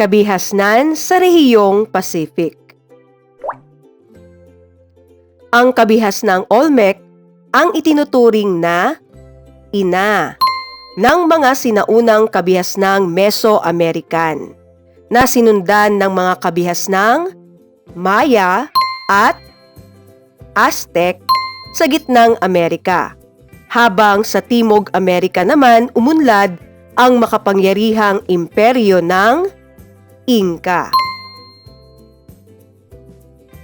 Kabihasnan sa rehiyong Pacific Ang kabihasnang Olmec ang itinuturing na ina ng mga sinaunang kabihasnang Mesoamerican na sinundan ng mga kabihasnang Maya at Aztec sa gitnang Amerika. Habang sa Timog Amerika naman umunlad ang makapangyarihang imperyo ng Inca.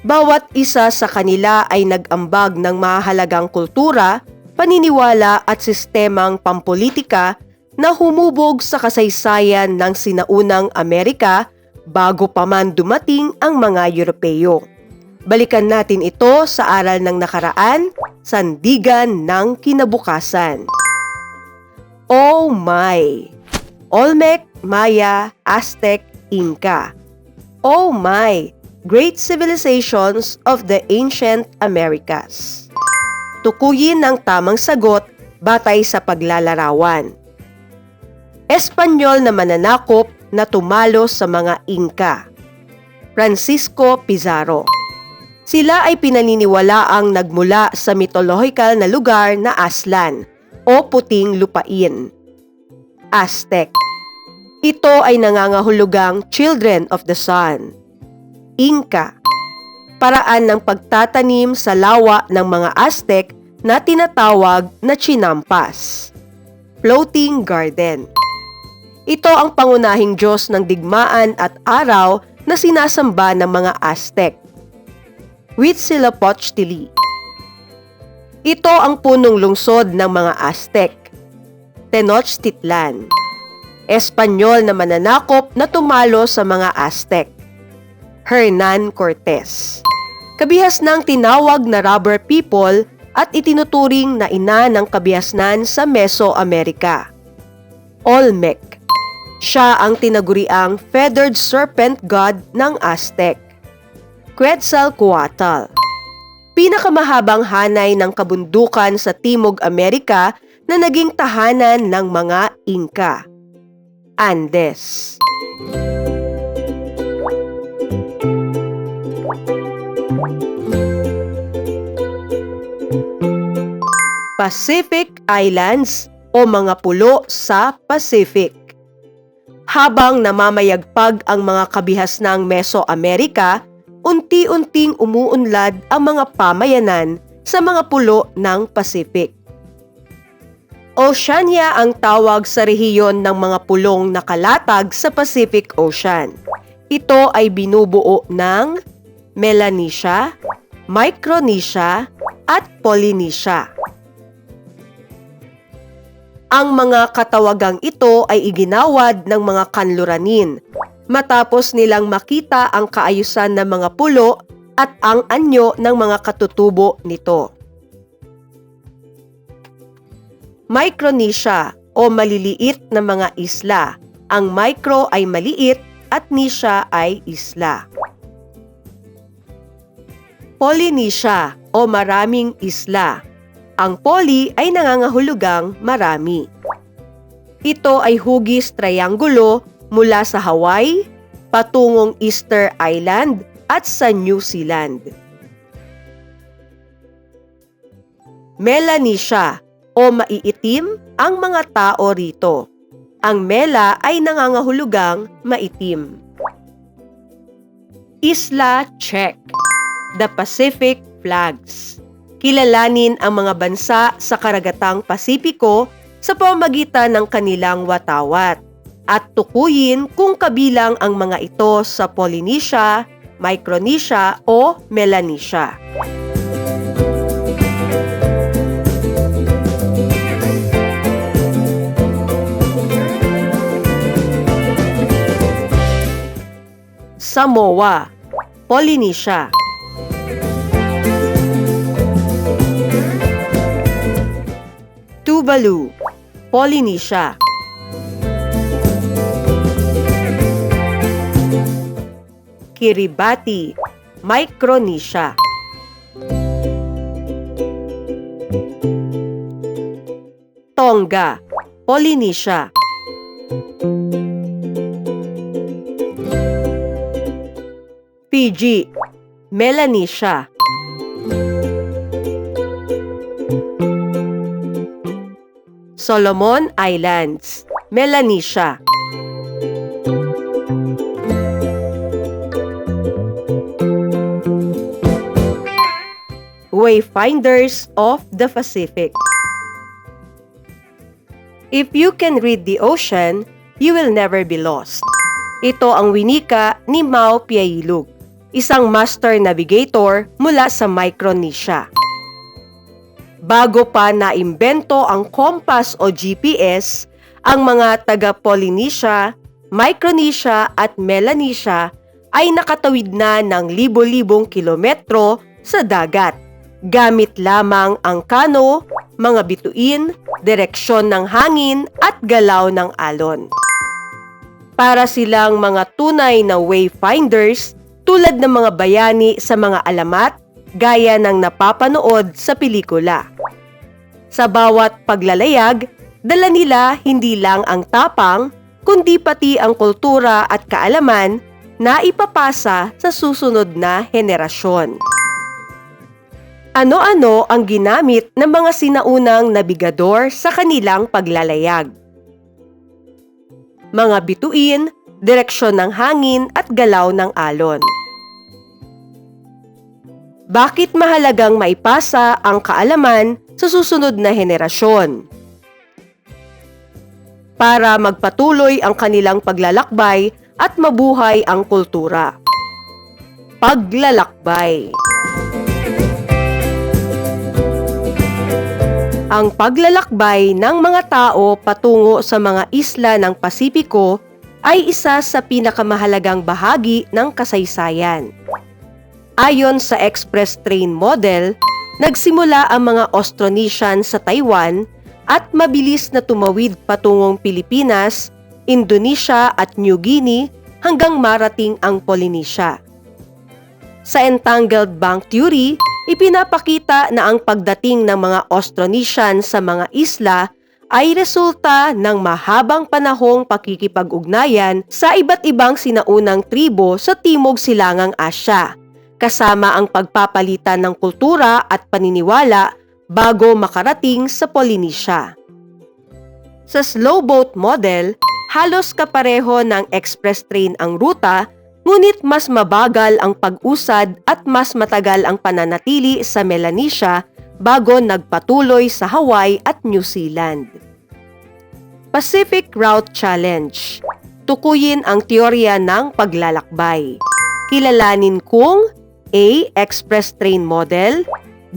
Bawat isa sa kanila ay nag-ambag ng mahalagang kultura, paniniwala at sistemang pampolitika na humubog sa kasaysayan ng sinaunang Amerika bago pa man dumating ang mga Europeo. Balikan natin ito sa aral ng nakaraan, sandigan ng kinabukasan. Oh my! Olmec, Maya, Aztec, Inca. Oh my! Great Civilizations of the Ancient Americas. Tukuyin ang tamang sagot batay sa paglalarawan. Espanyol na mananakop na tumalo sa mga Inca. Francisco Pizarro. Sila ay pinaniniwalaang nagmula sa mitologikal na lugar na Aslan o puting lupain. Aztec. Ito ay nangangahulugang Children of the Sun. Inca. Paraan ng pagtatanim sa lawa ng mga Aztec na tinatawag na chinampas. Floating Garden. Ito ang pangunahing Diyos ng digmaan at araw na sinasamba ng mga Aztec. Huitzilopochtli. Ito ang punong lungsod ng mga Aztec. Tenochtitlan. Espanyol na mananakop na tumalo sa mga Aztec. Hernan Cortez. Kabihas ng tinawag na rubber people at itinuturing na ina ng kabihasnan sa Mesoamerica. Olmec. Siya ang tinaguriang feathered serpent god ng Aztec. Quetzalcoatl. Pinakamahabang hanay ng kabundukan sa Timog Amerika na naging tahanan ng mga Inca. Andes. Pacific Islands o mga pulo sa Pacific. Habang namamayagpag ang mga kabihas ng Mesoamerica, unti-unting umuunlad ang mga pamayanan sa mga pulo ng Pacific. Oceania ang tawag sa rehiyon ng mga pulong nakalatag sa Pacific Ocean. Ito ay binubuo ng Melanesia, Micronesia, at Polynesia. Ang mga katawagang ito ay iginawad ng mga kanluranin matapos nilang makita ang kaayusan ng mga pulo at ang anyo ng mga katutubo nito. Micronesia o maliliit na mga isla. Ang micro ay maliit at nesia ay isla. Polynesia o maraming isla. Ang poly ay nangangahulugang marami. Ito ay hugis triangulo mula sa Hawaii, patungong Easter Island at sa New Zealand. Melanesia o maiitim ang mga tao rito. Ang mela ay nangangahulugang maitim. Isla Czech The Pacific Flags Kilalanin ang mga bansa sa karagatang Pasipiko sa pamamagitan ng kanilang watawat at tukuyin kung kabilang ang mga ito sa Polynesia, Micronesia o Melanesia. Samoa, Polynesia. Tuvalu, Polynesia. Kiribati, Micronesia. Tonga, Polynesia. Fiji, Melanesia. Solomon Islands, Melanesia. Wayfinders of the Pacific. If you can read the ocean, you will never be lost. Ito ang winika ni Mao Piailug, isang master navigator mula sa Micronesia. Bago pa naimbento ang compass o GPS, ang mga taga-Polynesia, Micronesia at Melanesia ay nakatawid na ng libo-libong kilometro sa dagat gamit lamang ang kano, mga bituin, direksyon ng hangin at galaw ng alon. Para silang mga tunay na wayfinders tulad ng mga bayani sa mga alamat gaya ng napapanood sa pelikula. Sa bawat paglalayag, dala nila hindi lang ang tapang, kundi pati ang kultura at kaalaman na ipapasa sa susunod na henerasyon. Ano-ano ang ginamit ng mga sinaunang nabigador sa kanilang paglalayag? Mga bituin, direksyon ng hangin at galaw ng alon. Bakit mahalagang maipasa ang kaalaman sa susunod na henerasyon? Para magpatuloy ang kanilang paglalakbay at mabuhay ang kultura. Paglalakbay Ang paglalakbay ng mga tao patungo sa mga isla ng Pasipiko ay isa sa pinakamahalagang bahagi ng kasaysayan. Ayon sa express train model, nagsimula ang mga Austronesian sa Taiwan at mabilis na tumawid patungong Pilipinas, Indonesia at New Guinea hanggang marating ang Polynesia. Sa entangled bank theory, ipinapakita na ang pagdating ng mga Austronesian sa mga isla ay resulta ng mahabang panahong pakikipag-ugnayan sa iba't ibang sinaunang tribo sa Timog Silangang Asya, kasama ang pagpapalitan ng kultura at paniniwala bago makarating sa Polynesia. Sa slow boat model, halos kapareho ng express train ang ruta ngunit mas mabagal ang pag-usad at mas matagal ang pananatili sa Melanesia bago nagpatuloy sa Hawaii at New Zealand. Pacific Route Challenge Tukuyin ang teorya ng paglalakbay. Kilalanin kung A. Express Train Model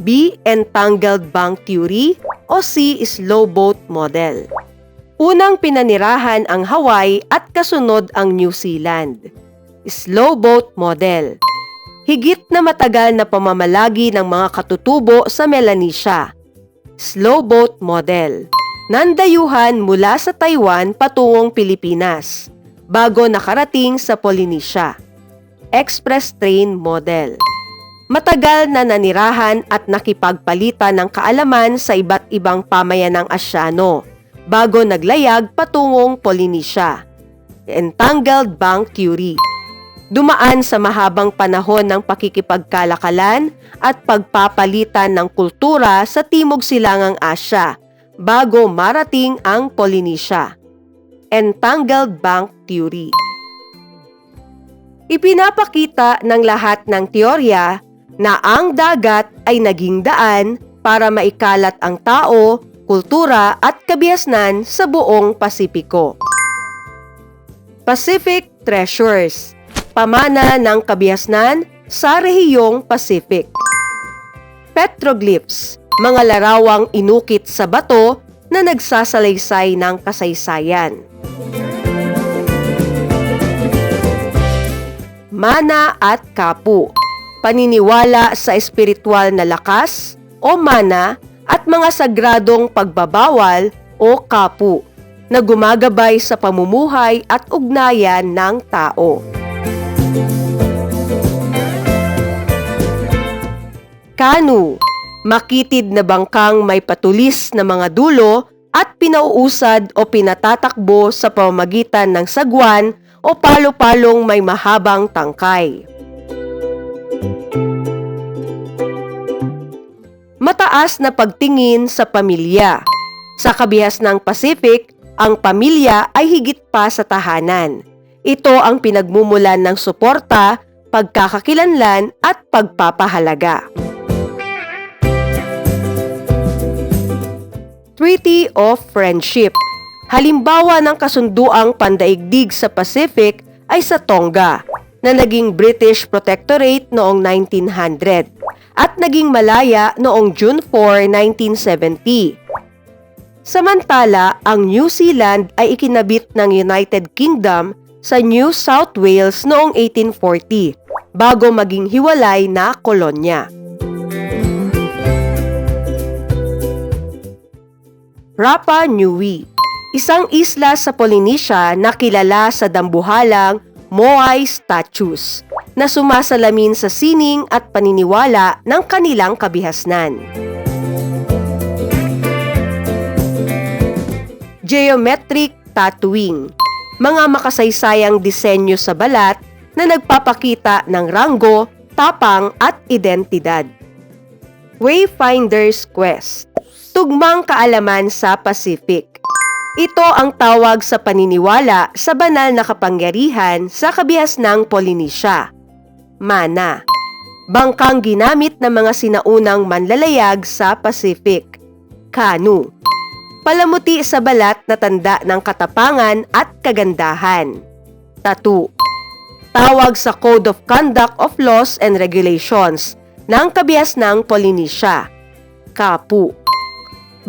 B. Entangled Bank Theory o C. Slow Boat Model. Unang pinanirahan ang Hawaii at kasunod ang New Zealand slow boat model. Higit na matagal na pamamalagi ng mga katutubo sa Melanesia. Slow boat model. Nandayuhan mula sa Taiwan patungong Pilipinas bago nakarating sa Polynesia. Express train model. Matagal na nanirahan at nakipagpalitan ng kaalaman sa iba't ibang pamayanang Asyano bago naglayag patungong Polynesia. Entangled Bank Theory dumaan sa mahabang panahon ng pakikipagkalakalan at pagpapalitan ng kultura sa Timog Silangang Asya bago marating ang Polynesia. Entangled Bank Theory Ipinapakita ng lahat ng teorya na ang dagat ay naging daan para maikalat ang tao, kultura at kabiasnan sa buong Pasipiko. Pacific Treasures pamana ng kabiasnan sa rehiyong Pacific. Petroglyphs, mga larawang inukit sa bato na nagsasalaysay ng kasaysayan. Mana at kapu, paniniwala sa espiritual na lakas o mana at mga sagradong pagbabawal o kapu na gumagabay sa pamumuhay at ugnayan ng tao. Kanu, makitid na bangkang may patulis na mga dulo at pinauusad o pinatatakbo sa pamamagitan ng sagwan o palo-palong may mahabang tangkay. Mataas na pagtingin sa pamilya. Sa kabihas ng Pacific, ang pamilya ay higit pa sa tahanan. Ito ang pinagmumulan ng suporta, pagkakakilanlan at pagpapahalaga. Treaty of Friendship Halimbawa ng kasunduang pandaigdig sa Pacific ay sa Tonga, na naging British Protectorate noong 1900 at naging Malaya noong June 4, 1970. Samantala, ang New Zealand ay ikinabit ng United Kingdom sa New South Wales noong 1840 bago maging hiwalay na kolonya. Rapa Nui Isang isla sa Polynesia na kilala sa dambuhalang Moai statues na sumasalamin sa sining at paniniwala ng kanilang kabihasnan. Geometric tattooing Mga makasaysayang disenyo sa balat na nagpapakita ng ranggo, tapang at identidad. Wayfinder's Quest Tugmang kaalaman sa Pacific ito ang tawag sa paniniwala sa banal na kapangyarihan sa kabihas ng Polynesia. Mana. Bangkang ginamit ng mga sinaunang manlalayag sa Pacific. Kanu. Palamuti sa balat na tanda ng katapangan at kagandahan. Tatu. Tawag sa Code of Conduct of Laws and Regulations ng kabihas ng Polynesia. Kapu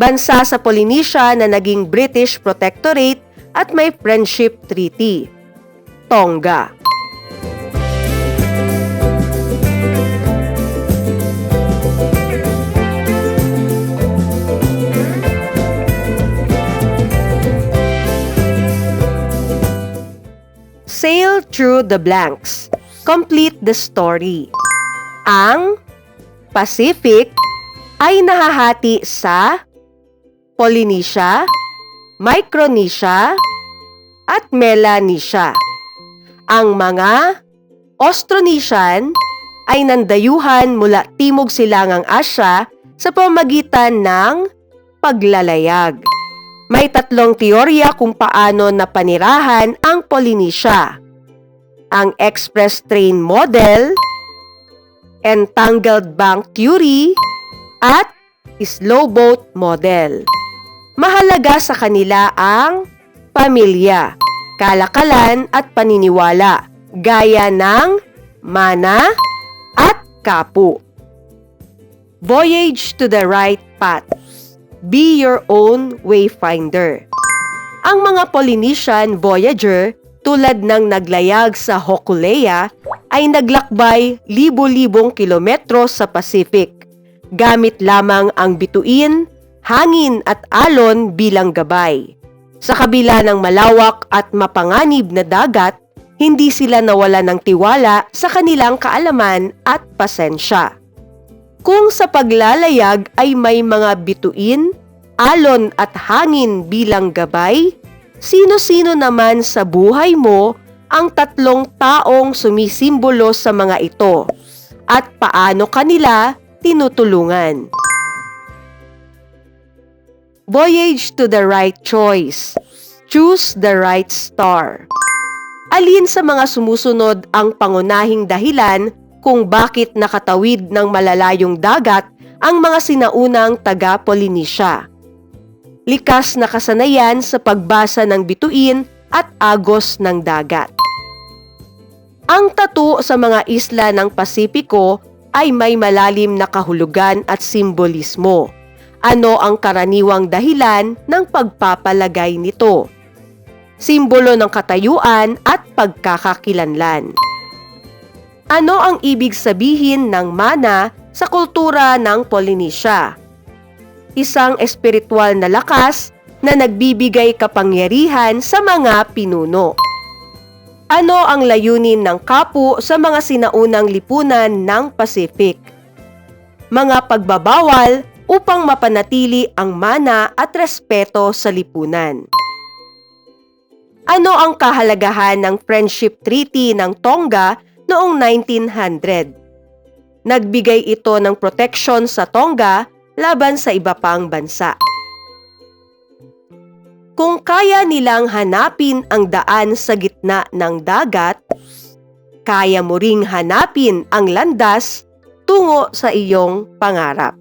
bansa sa Polynesia na naging British Protectorate at may Friendship Treaty. Tonga Sail through the blanks. Complete the story. Ang Pacific ay nahahati sa Polynesia, Micronesia, at Melanesia. Ang mga Austronesian ay nandayuhan mula Timog Silangang Asya sa pamagitan ng paglalayag. May tatlong teorya kung paano napanirahan ang Polynesia. Ang express train model, entangled bank theory, at slow boat model. Mahalaga sa kanila ang pamilya, kalakalan at paniniwala, gaya ng mana at kapu. Voyage to the right path. Be your own wayfinder. Ang mga Polynesian voyager tulad ng naglayag sa Hokulea ay naglakbay libo-libong kilometro sa Pacific gamit lamang ang bituin, hangin at alon bilang gabay. Sa kabila ng malawak at mapanganib na dagat, hindi sila nawala ng tiwala sa kanilang kaalaman at pasensya. Kung sa paglalayag ay may mga bituin, alon at hangin bilang gabay, sino-sino naman sa buhay mo ang tatlong taong sumisimbolo sa mga ito at paano kanila tinutulungan? Voyage to the right choice. Choose the right star. Alin sa mga sumusunod ang pangunahing dahilan kung bakit nakatawid ng malalayong dagat ang mga sinaunang taga-Polynesia? Likas na kasanayan sa pagbasa ng bituin at agos ng dagat. Ang tatu sa mga isla ng Pasipiko ay may malalim na kahulugan at simbolismo ano ang karaniwang dahilan ng pagpapalagay nito. Simbolo ng katayuan at pagkakakilanlan. Ano ang ibig sabihin ng mana sa kultura ng Polynesia? Isang espiritual na lakas na nagbibigay kapangyarihan sa mga pinuno. Ano ang layunin ng kapu sa mga sinaunang lipunan ng Pacific? Mga pagbabawal upang mapanatili ang mana at respeto sa lipunan. Ano ang kahalagahan ng Friendship Treaty ng Tonga noong 1900? Nagbigay ito ng proteksyon sa Tonga laban sa iba pang bansa. Kung kaya nilang hanapin ang daan sa gitna ng dagat, kaya mo ring hanapin ang landas tungo sa iyong pangarap.